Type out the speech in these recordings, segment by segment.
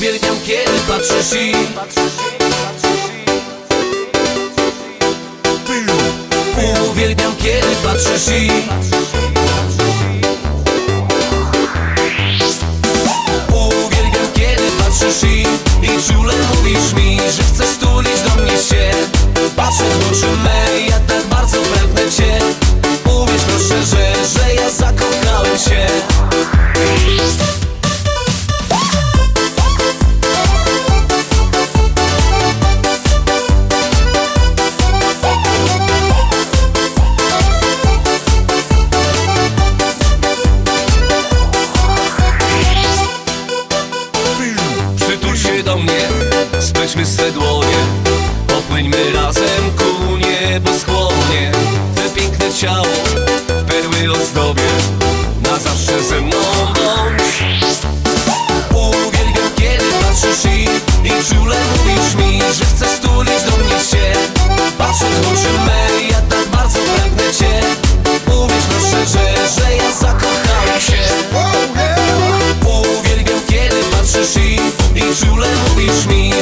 Uwielbiam kiedy patrzysz i Uwielbiam kiedy patrzysz i Bierzmy swe dłonie Popłyńmy razem ku nieboskłonie Te piękne ciało w perły ozdobie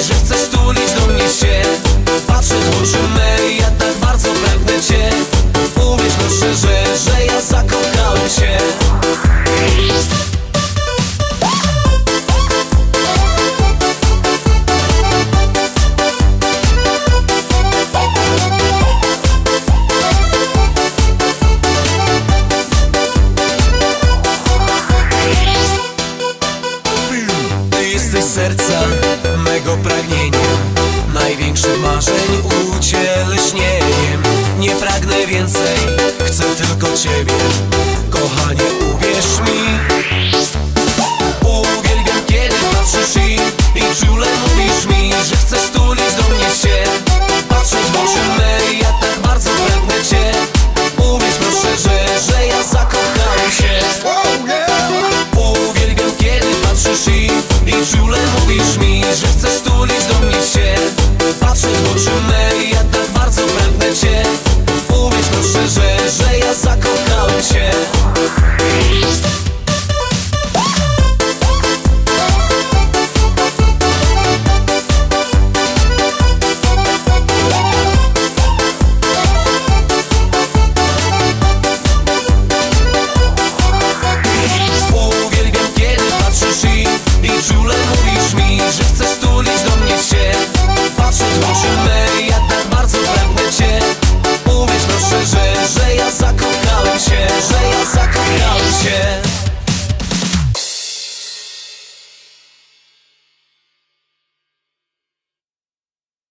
że chcesz tulić do mnie się. Patrzę w oczy me, ja tak bardzo pragnę cię. Uwierz proszę, że, że ja zakochałem się. Jesteś serca mego pragnienia. Marzeń ucieleśnieniem Nie pragnę więcej, chcę tylko Ciebie. Kochanie, uwierz mi. ja zakochałem cię że ja zakochałem się, że ja zakochałem się.